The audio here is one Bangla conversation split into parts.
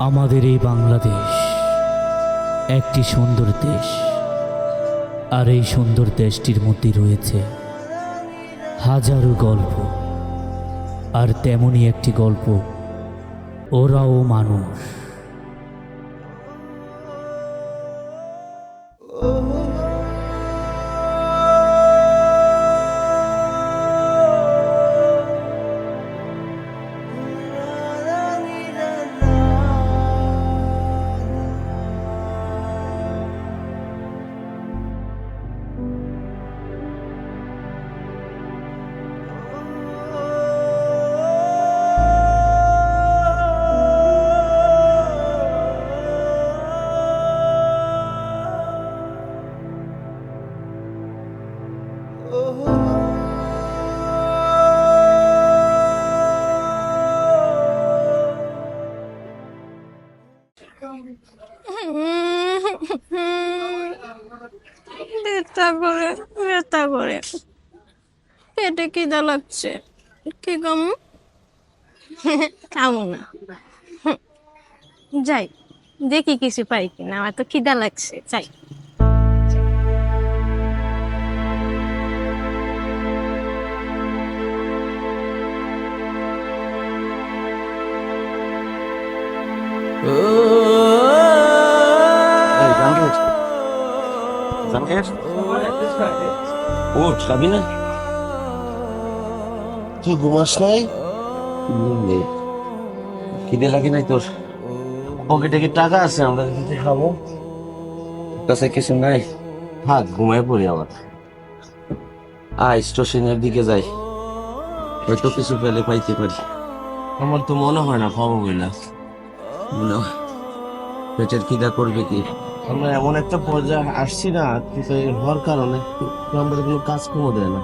আমাদের এই বাংলাদেশ একটি সুন্দর দেশ। আর এই সুন্দর দেশটির মধ্যে রয়েছে হাজারো গল্প। আর তেমনই একটি গল্প, ওরাও মানুষ। খিদা লাগছে কি কাম খাব না। যাই দেখি কিছু পাই কিনা আমার তো খিদা লাগছে যাই। এই জাহাঙ্গীর তুই ঘুমাস নাই? খিদে লাগে নাই তোর? পকেটে কি টাকা আছে? আমরা দিতে খাব? কাছে কিছু নাই? থাক ঘুমায় পড়ি আবার। আয় স্টেশনের দিকে যাই। হয়তো কিছু পেলে পাইতে পারি। আমার তো মনে হয় না মনে হয় পেটের খিদা করবে কি? আমরা এমন একটা পর্যায়ে আসছি না কিন্তু হওয়ার কারণে আমাদের কোনো কাজকর্ম দেয় না।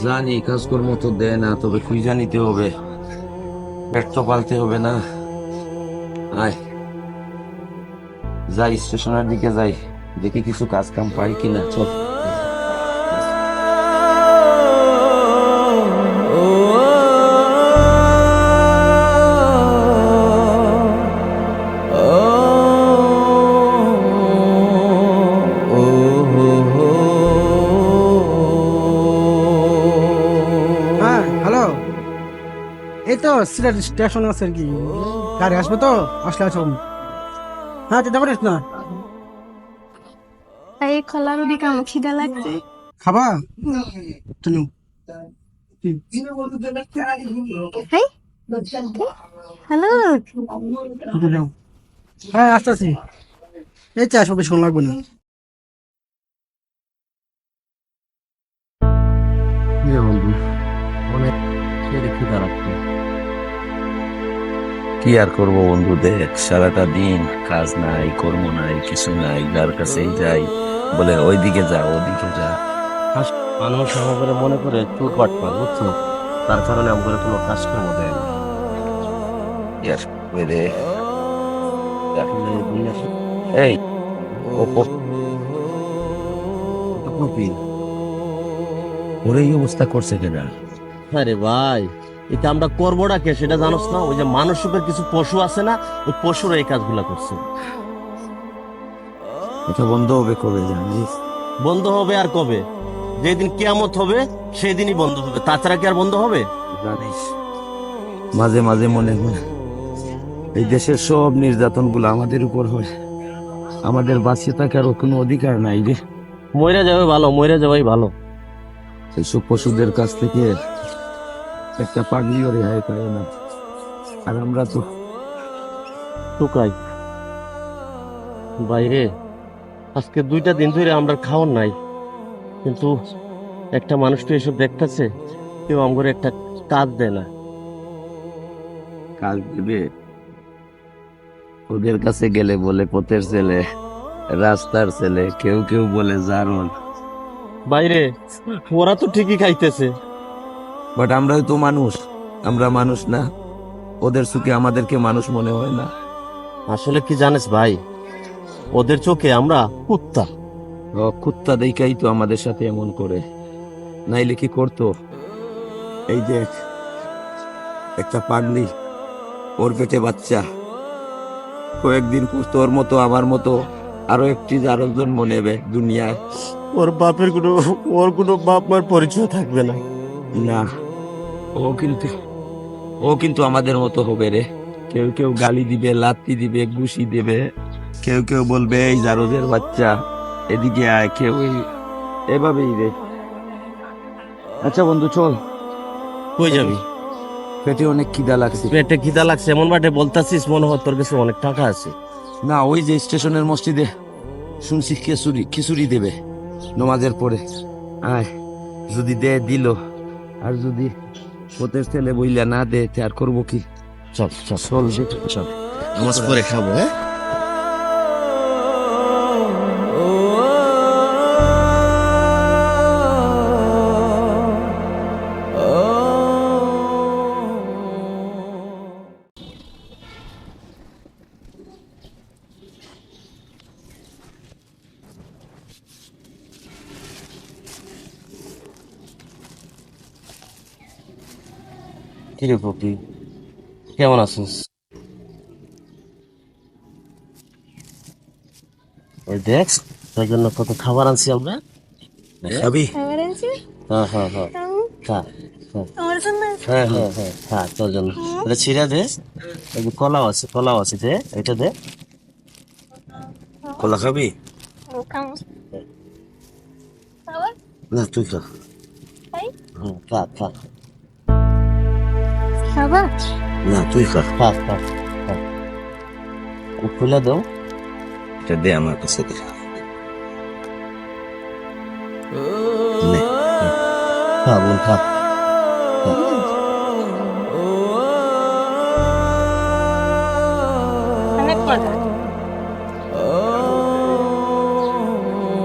জানি কাজকর্ম তো দেয় না, তবে খুঁজা নিতে হবে। ব্যর্থ পালতে হবে না। আয়। যাই, স্টেশনের দিকে যাই। দেখি কিছু কাজ কাম পাই কিনা, চল। তো সিলেট স্টেশন আছে আর কি। গাড়ি আসবে তো আসলে আসুন হ্যাঁ চিন্তা করিস না? এই খোলা রুটি কাম খিদা লাগছে? খাবা? হেই। হ্যালো। হ্যাঁ আসতেছি। এই তো আসবে বেশি লাগবে না। অনেক ছেড়ে খিদা রাখতো কি আর করব বন্ধু? দেখ সারাটা দিন কাজ নাই কর্ম নাই কিছু নাই যার কাছেই যাই। বলে ওইদিকে যা ওদিকে যা। মানুষ আমাদের মনে করে চুর পাটপা বুঝছ? তার কারণে আমাদের কোনো কাজ কর্ম দেয় না। ওর এই অবস্থা করছে কেনা আরে ভাই। এটা আমরা করবোটা কে সেটা জানোস না? ওই যে মানসিকের কিছু পশু আছে না ওই পশুরা এই কাজগুলা করছে। এটা বন্ধ হবে কবে জানিস? বন্ধ হবে আর কবে? যেদিন কেয়ামত হবে সেই দিনই বন্ধ হবে। তাছাড়া কি আর বন্ধ হবে? জানিস মাঝে মাঝে মনে হয় এই দেশের সব নির্যাতনগুলো আমাদের উপর হয়। আমাদের বাঁচিয়ে থাকার কোনো অধিকার নাই রে। মরে যাবে ভালো মরে যাওয়াই ভালো। এইসব পশুদের কাছ থেকে একটা পাগলিও রেহাই পায় না। আর আমরা তো টুকাই বাইরে আজকে দুইটা দিন ধরে আমরা খাওয়ার নাই। কিন্তু একটা মানুষ তো এসব দেখতেছে কেউ আমার একটা কাজ দেয় না। কাজ দেবে? ওদের কাছে গেলে বলে পথের ছেলে রাস্তার ছেলে কেউ কেউ বলে জারণ। বাইরে ওরা তো ঠিকই খাইতেছে। বাট আমরাও তো মানুষ। আমরা মানুষ না। ওদের চোখে আমাদেরকে মানুষ মনে হয় না। আসলে কি জানিস ভাই? ওদের চোখে আমরা কুত্তা। ও কুত্তা দেখাই তো আমাদের সাথে এমন করে। নাইলে কি করতো? এই যে একটা পাগলি ওর পেটে বাচ্চা। কয়েকদিন পর তোর মতো আমার মতো আরও একটি আরও জন্ম নেবে দুনিয়ায়। ওর বাপের কোনো ওর কোনো বাপ মার পরিচয় থাকবে না। না। ও কিন্তু ও কিন্তু আমাদের মতো হবে রে। কেউ কেউ গালি দিবে লাত্তি দিবে ঘুষি দেবে। কেউ কেউ বলবে এই জারদের বাচ্চা এদিকে আয় কেউ এভাবেই রে। আচ্ছা বন্ধু চল। কই যাবি? পেটে অনেক খিদা লাগছে। পেটে খিদা লাগছে এমন বাটে বলতাছিস মনে হয় তোর কাছে অনেক টাকা আছে। না ওই যে স্টেশনের মসজিদে শুনছি খিচুড়ি খিচুড়ি দেবে। নমাজের পরে। আয় যদি দে দিল। আর যদি পোতের ছেলে বইলা না দে আর করব কি? চল চল চল চল নামাজ পরে খাব হ্যাঁ? কি রে পপি কেমন আছিস? ওই দেখ তোর জন্য কত খাবার আনছি আমরা। খাবি? খাবার আনছি? হ্যাঁ হ্যাঁ হ্যাঁ। আমার জন্য হ্যাঁ হ্যাঁ হ্যাঁ তোর জন্য। এটা ছিঁড়া দে। এই কলাও আছে কলাও আছে দে এটা দে। কলা খাবি? না তুই খা। হুম, খা খা। খাবার না তুই খা। খা খা খুলে দাও। এটা দে আমার কাছে দে। খা। বোন খা।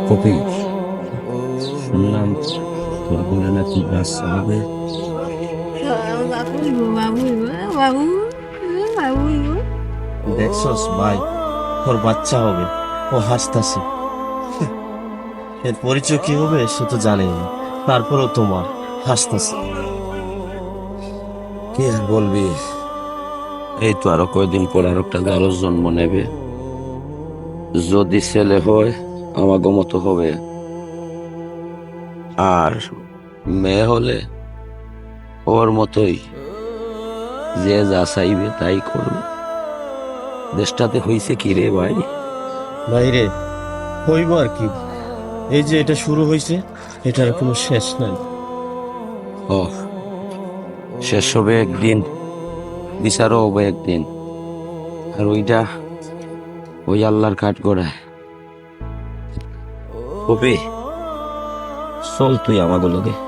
কপি শুনলাম তোর বলে নাকি বাবু বাবু দেখছস ভাই ওর বাচ্চা হবে। ও হাসতাছে। এর পরিচয় কি হবে সে তো জানেই না তারপরেও তোমার হাসতাছে। কি আর বলবি? এই তো আরও কয়দিন পর আর একটা গারো জন্ম নেবে। যদি ছেলে হয়, আমাগো মতো হবে। আর মেয়ে হলে ওর মতোই যে যা চাইবে তাই করবে দেশটাতে হইছে কি রে ভাই? বাইরে হইব আর কি। এই যে এটা শুরু হয়েছে এটার কোনো শেষ নাই। ও শেষ হবে একদিন বিচারও হবে একদিন। আর ওইটা ওই আল্লাহর কাঠ গড়ায়। কপি চল তুই আমাদের লোকে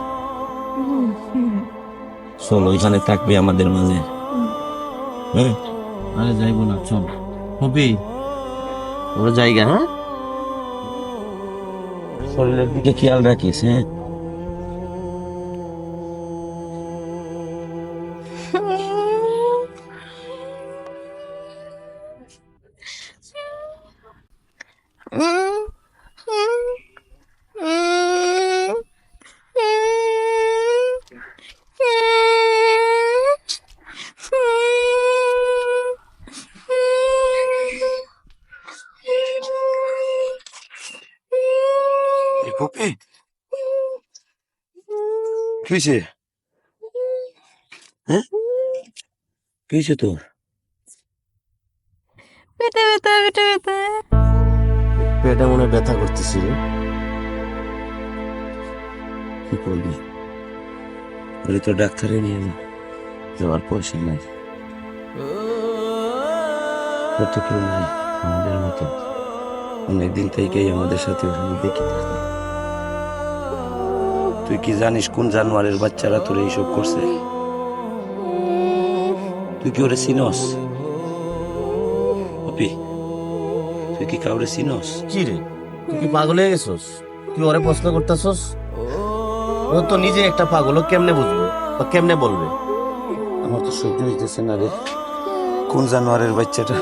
চল ওইখানে থাকবি আমাদের মাঝে। হ্যাঁ? আরে যাইবো না চল। হবে? ওরা জায়গা হ্যাঁ? শরীরের দিকে খেয়াল রাখিস হ্যাঁ? কিছে হ্যাঁ? কিছে তোর? পেটে ব্যথা পেটে ব্যথা। পেটে মনে ব্যথা করতেছি রে। কি করবি? বলে তো ডাক্তারে নিয়ে যা। যাওয়ার পয়সা নাই। ওর তো কেউ নাই আমাদের মতো। অনেকদিন থেকেই আমাদের সাথে ওখানে দেখি থাকে। তুই কি জানিস কোন জানোয়ারের বাচ্চারা তোর এইসব করছে? তুই কি ওরে চিনস? অপি তুই কি কাউরে চিনস? কি রে? তুই কি পাগল হয়ে গেছস? তুই ওরে প্রশ্ন করতেছস? ও তো নিজে একটা পাগল ও কেমনে বুঝবে? বা কেমনে বলবে? আমার তো সহ্য হইতেছে না রে। কোন জানোয়ারের বাচ্চাটা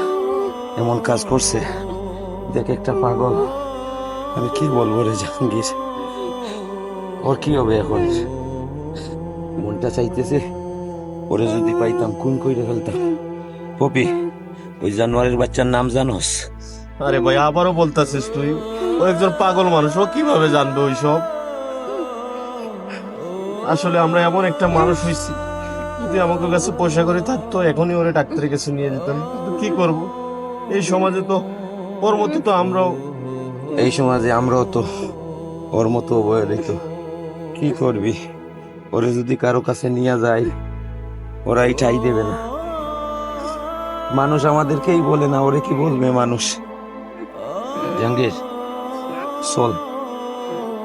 এমন কাজ করছে? দেখ একটা পাগল। আমি কি বলব রে জাহাঙ্গীর? ওর কি হবে এখন? মনটা চাইতেছে ওরে যদি পাইতাম খুন কইরে ফেলতাম। পপি ওই জানোয়ারের বাচ্চার নাম জানোস? আরে ভাই আবারও বলতাছিস তুই? ও একজন পাগল মানুষ ও কীভাবে জানবে ওইসব? আসলে আমরা এমন একটা মানুষ হইছি যদি আমাকে কাছে পয়সা করে থাকতো এখনই ওরে ডাক্তারের কাছে নিয়ে যেতাম। কিন্তু কি করব? এই সমাজে তো ওর মতো তো আমরাও। এই সমাজে আমরাও তো ওর মতো অবহেলিত। কি করবি? ওরে যদি কারও কাছে নিয়ে যায় ওরা এটাই দেবে না। মানুষ আমাদেরকেই বলে না ওরে কি বলবে মানুষ? জাহাঙ্গীর চল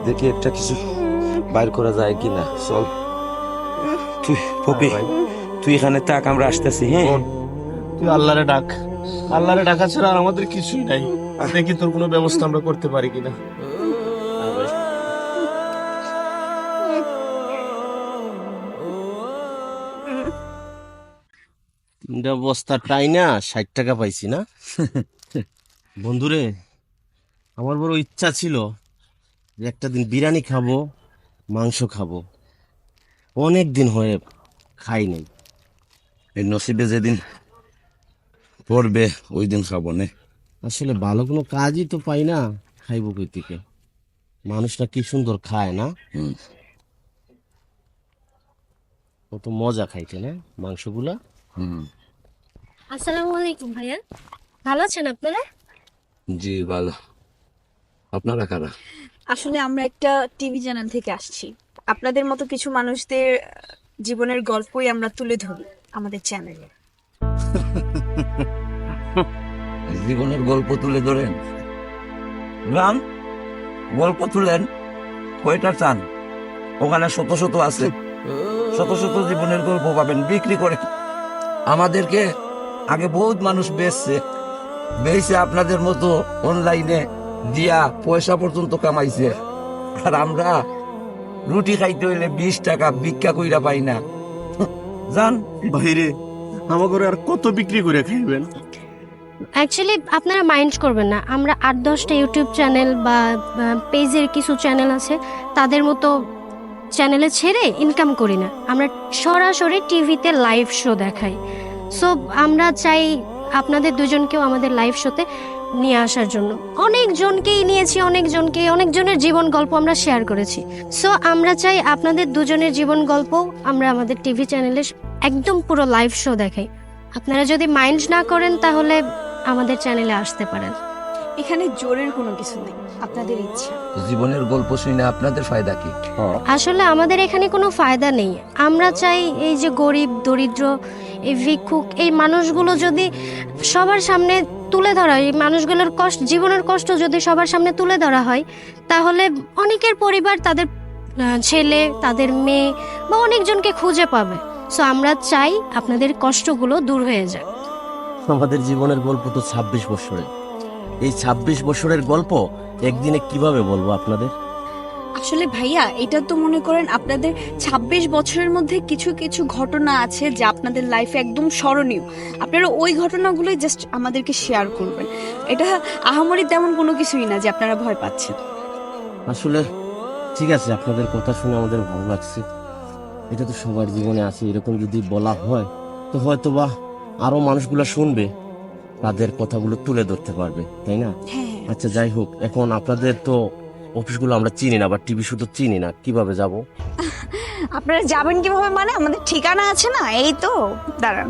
দেখি একটা কিছু বাইর করা যায় কিনা। চল। তুই পপি তুই এখানে থাক আমরা আসতেছি হ্যাঁ? তুই আল্লাহরে ডাক। আল্লাহরে ডাকা ছাড়া আর আমাদের কিছুই নাই। দেখি তোর কোনো ব্যবস্থা আমরা করতে পারি কিনা। তিনটা বস্তা টাই না ষাট টাকা পাইছি না। বন্ধুরে আমার বড় ইচ্ছা ছিল যে একটা দিন বিরিয়ানি খাব মাংস খাব। অনেক দিন হয়ে খাই নাই। এই নসিবে যেদিন পড়বে ওই দিন খাব নে। আসলে ভালো কোনো কাজই তো পাই না খাইব কই থেকে। মানুষটা কি সুন্দর খায় না। কত মজা খাইতে না মাংসগুলা। হুম। আসসালামু আলাইকুম ভাইয়া। ভালো আছেন আপনারা? জি ভালো। আপনারা কারা? আসলে আমরা একটা টিভি চ্যানেল থেকে আসছি। আপনাদের মতো কিছু মানুষদের জীবনের গল্পই আমরা তুলে ধরি আমাদের চ্যানেলে। জীবনের গল্প তুলে ধরেন। রাম গল্প তুলেন। কয়টা চান? ওখানে শত শত আছে। শত শত জীবনের গল্প পাবেন বিক্রি করে। আমাদেরকে আগে বহুত মানুষ বেচছে। বেচে আপনাদের মতো অনলাইনে দিয়া পয়সা পর্যন্ত কামাইছে। আর আমরা রুটি খাইতে হইলে বিশ টাকা ভিক্ষা কইরা পাই না। জান? বাইরে আমাকে আর কত বিক্রি করে খাইবেন? অ্যাকচুয়ালি আপনারা মাইন্ড করবেন না। আমরা আট দশটা ইউটিউব চ্যানেল বা পেজের কিছু চ্যানেল আছে তাদের মতো চ্যানেলে ছেড়ে ইনকাম করি না। আমরা সরাসরি টিভিতে লাইভ শো দেখাই। সো আমরা চাই আপনাদের দুজনকেও আমাদের লাইভ শোতে নিয়ে আসার জন্য। অনেকজনকেই নিয়েছি, অনেকজনকে, অনেকজনের জীবন গল্প আমরা শেয়ার করেছি। সো আমরা চাই আপনাদের দুজনের জীবন গল্প আমরা আমাদের টিভি চ্যানেলে একদম পুরো লাইভ শো দেখাই। আপনারা যদি মাইন্ড না করেন তাহলে আমাদের চ্যানেলে আসতে পারেন। এখানে জোরের কোনো কিছু নেই আপনাদের ইচ্ছা। জীবনের গল্প শুনে আপনাদের ফায়দা কি? আসলে আমাদের এখানে কোনো ফায়দা নেই। আমরা চাই এই যে গরিব দরিদ্র এই ভিক্ষুক এই মানুষগুলো যদি সবার সামনে তুলে ধরা হয় এই মানুষগুলোর কষ্ট জীবনের কষ্ট যদি সবার সামনে তুলে ধরা হয় তাহলে অনেকের পরিবার তাদের ছেলে তাদের মেয়ে বা অনেকজনকে খুঁজে পাবে। সো আমরা চাই আপনাদের কষ্টগুলো দূর হয়ে যাক। আমাদের জীবনের গল্প তো ছাব্বিশ বছরের। এই ছাব্বিশ বছরের গল্প একদিনে কীভাবে বলব আপনাদের? আসলে ভাইয়া এটা তো মনে করেন আপনাদের ২৬ বছরের মধ্যে কিছু কিছু ঘটনা আছে যা আপনাদের লাইফে একদম স্মরণীয়। আপনারা ওই ঘটনাগুলোই জাস্ট আমাদেরকে শেয়ার করবেন। এটা আহামরি তেমন কোনো কিছুই না যে আপনারা ভয় পাচ্ছেন। আসলে ঠিক আছে আপনাদের কথা শুনে আমাদের ভালো লাগছে। এটা তো সবার জীবনে আছে এরকম যদি বলা হয় তো হয়তো বা আরও মানুষগুলো শুনবে। তাদের কথাগুলো তুলে ধরতে পারবে তাই না? হ্যাঁ। আচ্ছা যাই হোক এখন আপনাদের তো অফিসগুলো আমরা চিনি না বা টিভি শুধু চিনি না কীভাবে যাব? আপনারা যাবেন কীভাবে মানে? আমাদের ঠিকানা আছে না এই তো দাঁড়ান।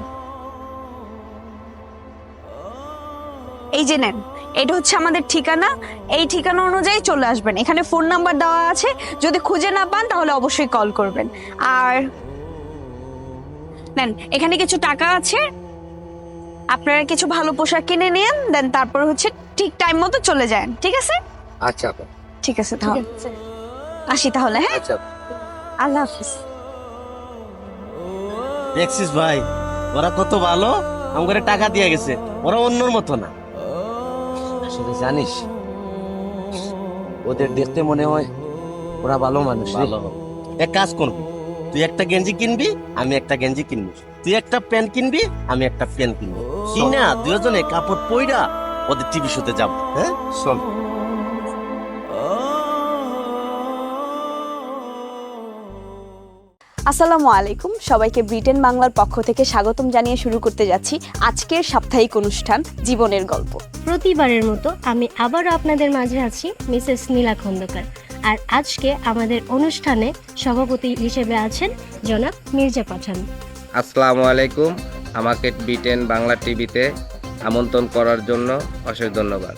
এই যে নেন এটা হচ্ছে আমাদের ঠিকানা এই ঠিকানা অনুযায়ী চলে আসবেন। এখানে ফোন নাম্বার দেওয়া আছে যদি খুঁজে না পান তাহলে অবশ্যই কল করবেন। আর নেন এখানে কিছু টাকা আছে আপনারা কিছু ভালো পোশাক কিনে নিন দেন তারপর হচ্ছে ঠিক টাইম মতো চলে যান ঠিক আছে? আচ্ছা ঠিক আছে তাহলে আসি তাহলে হ্যাঁ? আচ্ছা আল্লাহ হাফিজ। দেখছিস ভাই ওরা কত ভালো আমাকে টাকা দিয়ে গেছে ওরা অন্যর মতো না। আসলে জানিস ওদের দেখতে মনে হয় ওরা ভালো মানুষ ভালো। এক কাজ করবি তুই একটা গেঞ্জি কিনবি আমি একটা গেঞ্জি কিনবি। তুই একটা প্যান্ট কিনবি আমি একটা প্যান্ট কিনবো। কিনা দুজনে কাপড় পইরা ওদের টিভি শোতে যাব হ্যাঁ? চল। আসসালামু আলাইকুম সবাইকে ব্রিটেন বাংলার পক্ষ থেকে স্বাগতম জানিয়ে শুরু করতে যাচ্ছি আজকের সাপ্তাহিক অনুষ্ঠান জীবনের গল্প। প্রতিবারের মতো আমি আবারও আপনাদের মাঝে আছি মিসেস নীলা খন্দকার। আর আজকে আমাদের অনুষ্ঠানে সভাপতি হিসেবে আছেন জনাব মির্জা পাঠান। আসসালামু আলাইকুম আমাকে বিটেন বাংলা টিভিতে আমন্ত্রণ করার জন্য অশেষ ধন্যবাদ।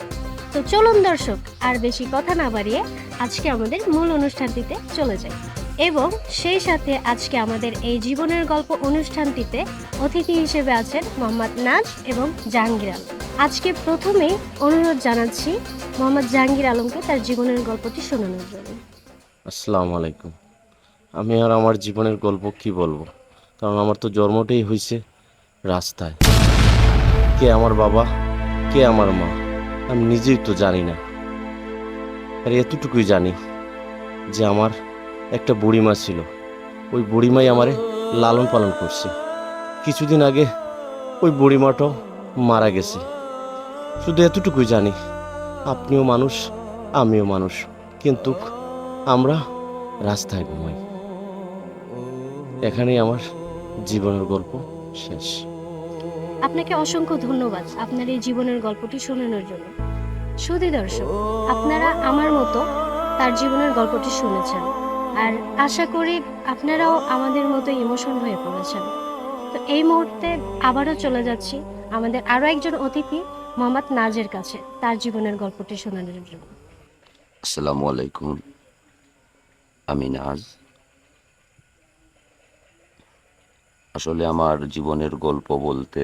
তো চলুন দর্শক আর বেশি কথা না বাড়িয়ে আজকে আমাদের মূল অনুষ্ঠানটিতে চলে যাই। এবং সেই সাথে আজকে আমাদের এই জীবনের গল্প অনুষ্ঠানটিতে অতিথি হিসেবে আছেন মোহাম্মদ নাজ এবং জাহাঙ্গীর আলম। আজকে প্রথমে অনুরোধ জানাচ্ছি মোহাম্মদ জাহাঙ্গীর আলমকে তার জীবনের গল্পটি শোনানোর জন্য। আসসালামু আলাইকুম। আমি আর আমার জীবনের গল্প কি বলব? কারণ আমার তো জন্মটাই হয়েছে রাস্তায়। কে আমার বাবা, কে আমার মা, আমি নিজেই তো জানি না। আর এতটুকুই জানি যে আমার একটা বুড়িমা ছিল। ওই বুড়িমাই আমারে লালন পালন করছে। কিছুদিন আগে ওই বুড়িমাটাও মারা গেছে। শুধু এতটুকুই জানি, আপনিও মানুষ, আমিও মানুষ, কিন্তু আমরা রাস্তায় ঘুমাই। এখানেই আমার জীবনের গল্প শেষ। আপনাকে অসংখ্য ধন্যবাদ আপনার এই জীবনের গল্পটি শোনানোর জন্য। সুধী দর্শক, আপনারা আমার মতো তার জীবনের গল্পটি শুনেছেন, আর আশা করি আপনারাও আমাদের মতো ইমোশন হয়ে পড়েছেন। তো এই মুহূর্তে আবারও চলে যাচ্ছি আমাদের আরও একজন অতিথি মোহাম্মদ নাজের কাছে, তার জীবনের গল্পটি শোনানোর জন্য। আসসালামু আলাইকুম। আমি নাজ। আসলে আমার জীবনের গল্প বলতে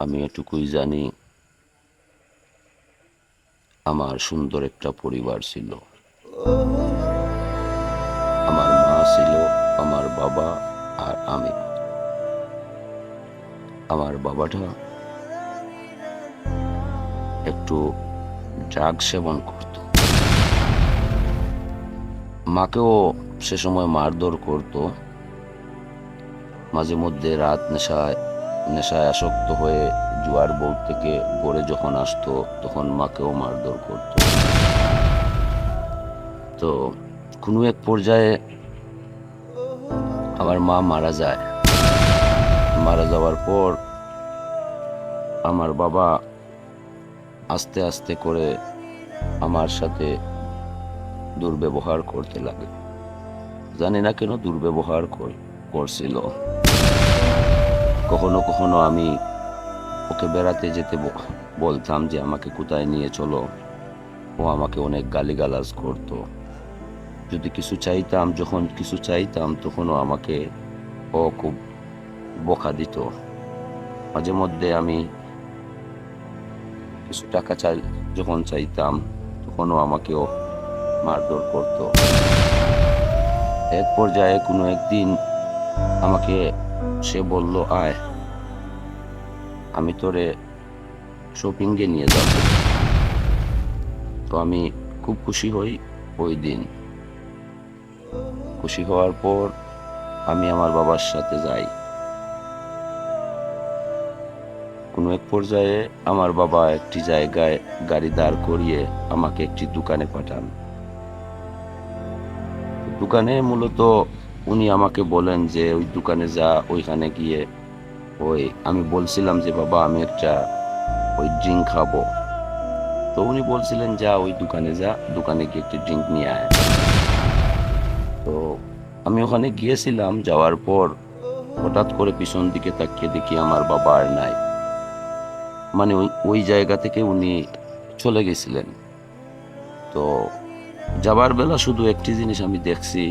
আমি এটুকুই জানি, আমার সুন্দর একটা পরিবার ছিল। আমার মা ছিল, আমার বাবা আর আমি। আমার বাবাটা একটু ড্রাগ সেবন করত। মাকেও সে সময় মারধর করত। মাঝে মধ্যে রাত নেশায় নেশায় আসক্ত হয়ে জুয়ার বোর্ড থেকে পড়ে যখন আসতো, তখন মাকেও মারধর করত। তো কোনো এক পর্যায়ে আমার মা মারা যায়। মারা যাওয়ার পর আমার বাবা আস্তে আস্তে করে আমার সাথে দুর্ব্যবহার করতে লাগে। জানি না কেন দুর্ব্যবহার কর- করছিল। কখনো কখনো আমি ওকে বেড়াতে যেতে বলতাম যে আমাকে কোথায় নিয়ে চলো। ও আমাকে অনেক গালিগালাজ করতো। যদি কিছু চাইতাম, যখন কিছু চাইতাম, তখনও আমাকে ও খুব বকা দিত। মাঝে মধ্যে আমি কিছু টাকা চাই, যখন চাইতাম, তখনও আমাকেও মারধর করত। এক পর্যায়ে কোনো একদিন আমাকে সে বলল, আয়, আমি তোরে শপিংয়ে নিয়ে যাব। তো আমি খুব খুশি হই ওই দিন। খুশি হওয়ার পর আমি আমার বাবার সাথে যাই। কোনো এক পর্যায়ে আমার বাবা একটি জায়গায় গাড়ি দাঁড় করিয়ে আমাকে একটি দোকানে পাঠান। দোকানে মূলত উনি আমাকে বলেন যে, ওই দোকানে যা, ওইখানে গিয়ে ওই আমি বলছিলাম যে, বাবা, আমি একটা ওই ড্রিঙ্ক খাব। তো উনি বলছিলেন, যা, ওই দোকানে যা, দোকানে গিয়ে একটি ড্রিঙ্ক নিয়ে আয়। তো আমি ওখানে গিয়েছিলাম, যাওয়ার পর হঠাৎ করে পিছন দিকে তাকিয়ে দেখি আমার বাবা আর নাই। মানে ওই ওই জায়গা থেকে উনি চলে গেছিলেন। তো যাবার বেলা শুধু একটি জিনিস আমি দেখছি,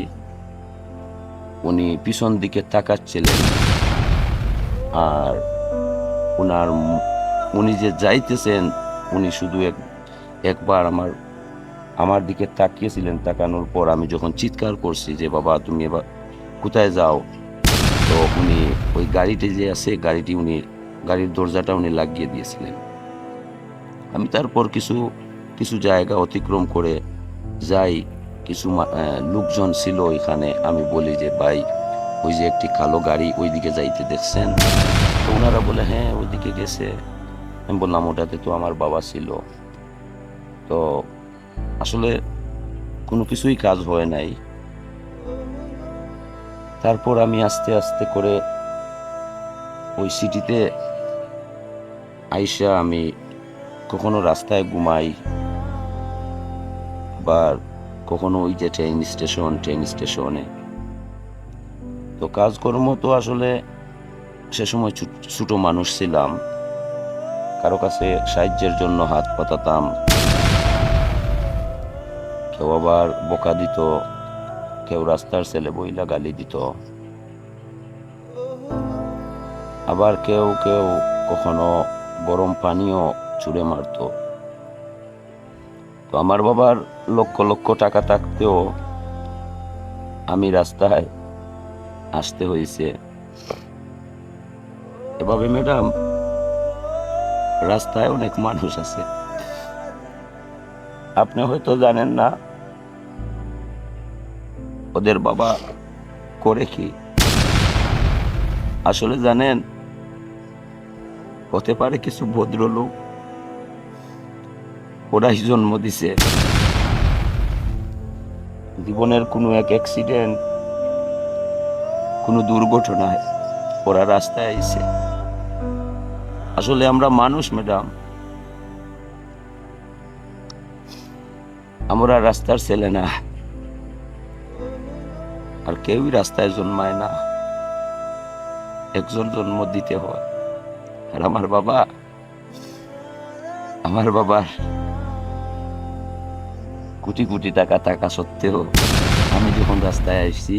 উনি পিছন দিকে তাকাচ্ছিলেন আর ওনার উনি যে যাইতেছেন, উনি শুধু এক, একবার আমার আমার দিকে তাকিয়েছিলেন তাকানোর পর আমি যখন চিৎকার করছি যে, বাবা, তুমি এবার কোথায় যাও? তো উনি ওই গাড়িটি যে আছে, গাড়িটি উনি গাড়ির দরজাটা উনি লাগিয়ে দিয়েছিলেন। আমি তারপর কিছু কিছু জায়গা অতিক্রম করে যাই, কিছু লোকজন ছিল ওইখানে। আমি বলি যে, ভাই, ওই যে একটি কালো গাড়ি ওইদিকে যাইতে দেখছেন? তো ওনারা বলে হ্যাঁ ওইদিকে গেছে। আমি বললাম, ওটাতে তো আমার বাবা ছিল। তো আসলে কোনো কিছুই কাজ হয় নাই। তারপর আমি আস্তে আস্তে করে ওই সিটিতে আইসা আমি কখনো রাস্তায় ঘুমাই বা কখনো ওই যে ট্রেন স্টেশন ট্রেন স্টেশনে তো কাজকর্ম তো আসলে সে সময় ছোট- মানুষ ছিলাম। কারও কাছে সাহায্যের জন্য হাত পাতাতাম। কেউ আবার বোকা দিত, কেউ রাস্তার ছেলে বইলা গালি দিত। আবার কেউ কেউ কখনো গরম পানিও ছুঁড়ে মারত। তো আমার বাবার লক্ষ লক্ষ টাকা থাকতেও আমি রাস্তায় আসতে হয়েছে। এভাবে ম্যাডাম, রাস্তায় অনেক মানুষ আছে। আপনি হয়তো জানেন না, ওদের বাবা করে কি? আসলে জানেন হতে পারে কিছু ভদ্রলোক। ওরাই জন্ম দিছে। জীবনের কোনো এক অ্যাক্সিডেন্ট কোনো দুর্ঘটনায় ওরা রাস্তায় আইছে। আসলে আমরা মানুষ, ম্যাডাম। আমরা রাস্তার ছেলে না। আর কেউই রাস্তায় জন্মায় না। একজন জন্ম দিতে হয়। আর আমার বাবা, আমার বাবার কোটি কোটি টাকা টাকা সত্ত্বেও আমি যখন রাস্তায় আসছি,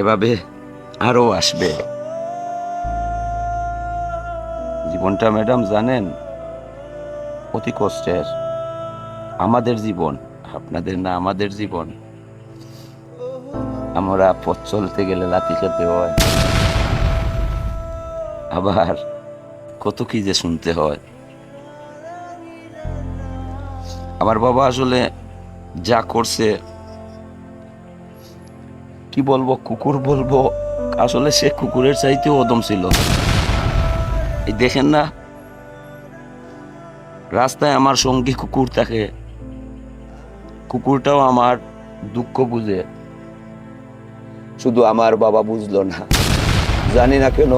এভাবে আরও আসবে। জীবনটা ম্যাডাম জানেন, অতি কষ্টের। আমাদের জীবন, আপনাদের না আমাদের জীবন। আমরা পথ চলতে গেলে লাথি খেতে হয়। আবার কত কি যে শুনতে হয়। আমার বাবা আসলে যা করছে, কি বলব, কুকুর বলব, আসলে সে কুকুরের চাইতেও অদম ছিল। এই দেখেন না, রাস্তায় আমার সঙ্গী কুকুর থাকে। কুকুরটাও আমার দুঃখ বুঝে। শুধু আমার বাবা বুঝলো না, জানি না কেন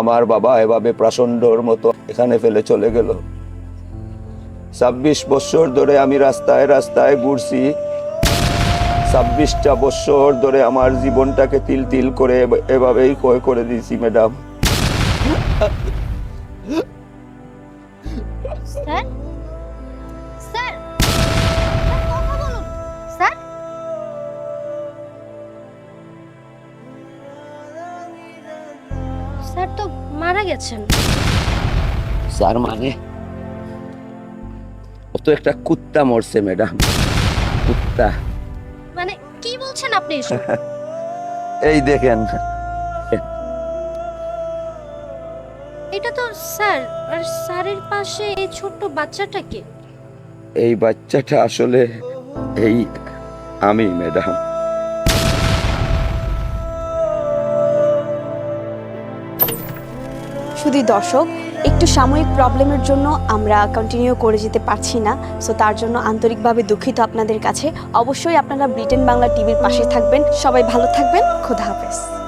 আমার বাবা এভাবে প্রাচণ্ডর মতো এখানে ফেলে চলে গেল। ছাব্বিশ বছর ধরে আমি রাস্তায় রাস্তায় ঘুরছি। ছাব্বিশটা বছর ধরে আমার জীবনটাকে তিল তিল করে এভাবেই ক্ষয় করে দিয়েছি, ম্যাডাম। গেছেন। স্যার মানে? ও তো একটা কুত্তা মরছে ম্যাডাম। কুত্তা। মানে কি বলছেন আপনি এই দেখেন। এটা তো স্যার আর স্যারের পাশে এই ছোট্ট বাচ্চাটাকে। এই বাচ্চাটা আসলে এই আমি ম্যাডাম। শুধু দর্শক, একটু সাময়িক প্রবলেমের জন্য আমরা কন্টিনিউ করে যেতে পারছি না সো তার জন্য আন্তরিকভাবে দুঃখিত আপনাদের কাছে। অবশ্যই আপনারা ব্রিটেন বাংলা টিভির পাশে থাকবেন। সবাই ভালো থাকবেন। খোদা হাফেজ।